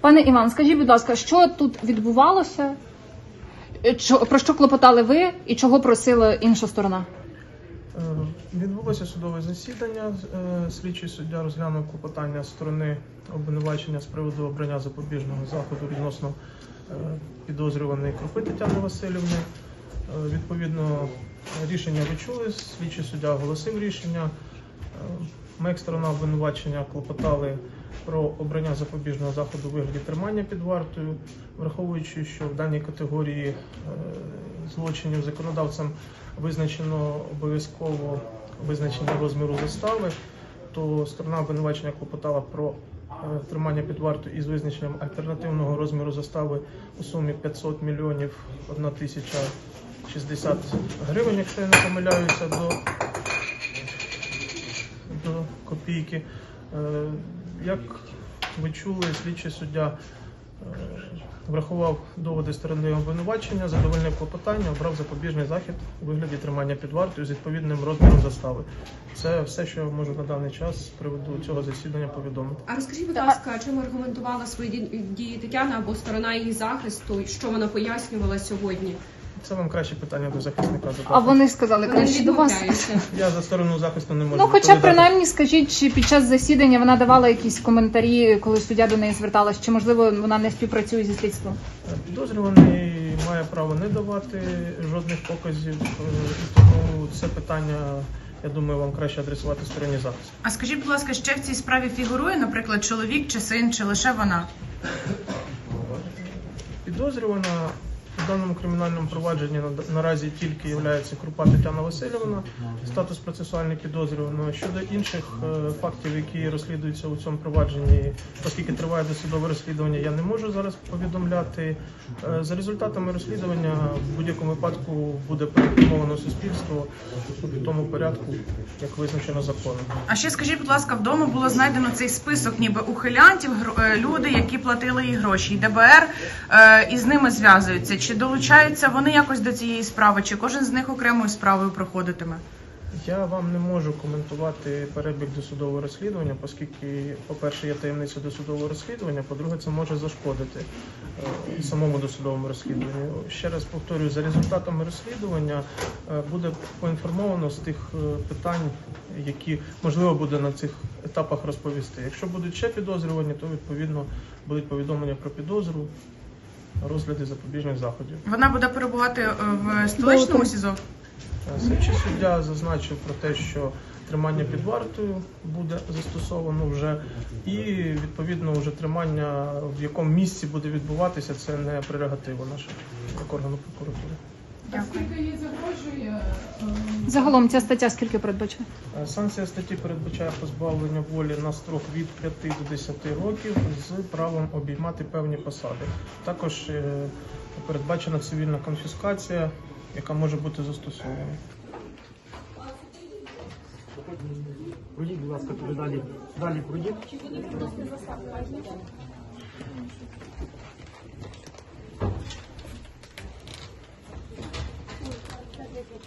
Пане Іван, скажіть, будь ласка, що тут відбувалося? Е, чо- Про що клопотали ви і чого просила інша сторона? Е, Відбулося судове засідання. Е, Слідчий суддя розглянув клопотання сторони обвинувачення з приводу обрання запобіжного заходу відносно підозрюваної Крупи Тетяни Васильівни. Відповідно, рішення ви чули. Слідчий суддя оголосив рішення. Е, Ми, як сторона обвинувачення, клопотали про обрання запобіжного заходу у вигляді тримання під вартою, враховуючи, що в даній категорії е, злочинів законодавцем визначено обов'язково визначення розміру застави, то сторона обвинувачення клопотала про е, тримання під вартою із визначенням альтернативного розміру застави у сумі 500 мільйонів 1 тисяча 60 гривень, якщо я не помиляюся, до до копійки. Е, Як ви чули, слідчий суддя е, врахував доводи сторони обвинувачення, задовольнив клопотання, обрав запобіжний захід у вигляді тримання під вартою з відповідним розміром застави. Це все, що я можу на даний час з приводу цього засідання повідомити. А розкажіть, будь ласка, чим аргументувала свої дії Тетяна або сторона її захисту, що вона пояснювала сьогодні? Це вам краще питання до захисника задати. А вони сказали краще до вас. Я за сторону захисту не можу. Ну, хоча відповідати. принаймні скажіть, чи під час засідання вона давала якісь коментарі, коли суддя до неї зверталась, чи можливо вона не співпрацює зі слідством? Підозрюваний має право не давати жодних показів, е, і тому це питання, я думаю, вам краще адресувати стороні захисту. А скажіть, будь ласка, ще в цій справі фігурує, наприклад, чоловік чи син, чи лише вона? Підозрювана даному кримінальному провадженні на- наразі тільки є Крупа Тетяна Васильівна, статус процесуальний підозрюваного. Щодо інших е, фактів, які розслідуються у цьому провадженні, оскільки триває досудове розслідування, я не можу зараз повідомляти. Е, За результатами розслідування в будь-якому випадку буде поінформовано суспільство у тому порядку, як визначено законом. А ще скажіть, будь ласка, вдома було знайдено цей список, ніби ухилянтів, е, люди, які платили їй гроші, і ДБР із ними зв'язуються. Чи долучаються вони якось до цієї справи, чи кожен з них окремою справою проходитиме? Я вам не можу коментувати перебіг досудового розслідування, оскільки, по-перше, є таємниця досудового розслідування, по-друге, це може зашкодити е, самому досудовому розслідуванню. Ще раз повторюю, за результатами розслідування е, буде поінформовано з тих е, питань, які можливо буде на цих етапах розповісти. Якщо будуть ще підозрювані, то відповідно будуть повідомлення про підозру, розгляди запобіжних заходів. Вона буде перебувати е, в столичному СІЗО? Слідчий суддя зазначив про те, що тримання під вартою буде застосовано вже, і відповідно вже тримання в якому місці буде відбуватися, це не прерогатива наша як органу прокуратури. Дякую. Загалом ця стаття скільки передбачає? Е, Санкція статті передбачає позбавлення волі на строк від 5 до 10 років з правом обіймати певні посади. Також е, передбачена цивільна конфіскація, яка може бути застосована. Пройдіть, будь ласка, туди далі. Далі пройдіть.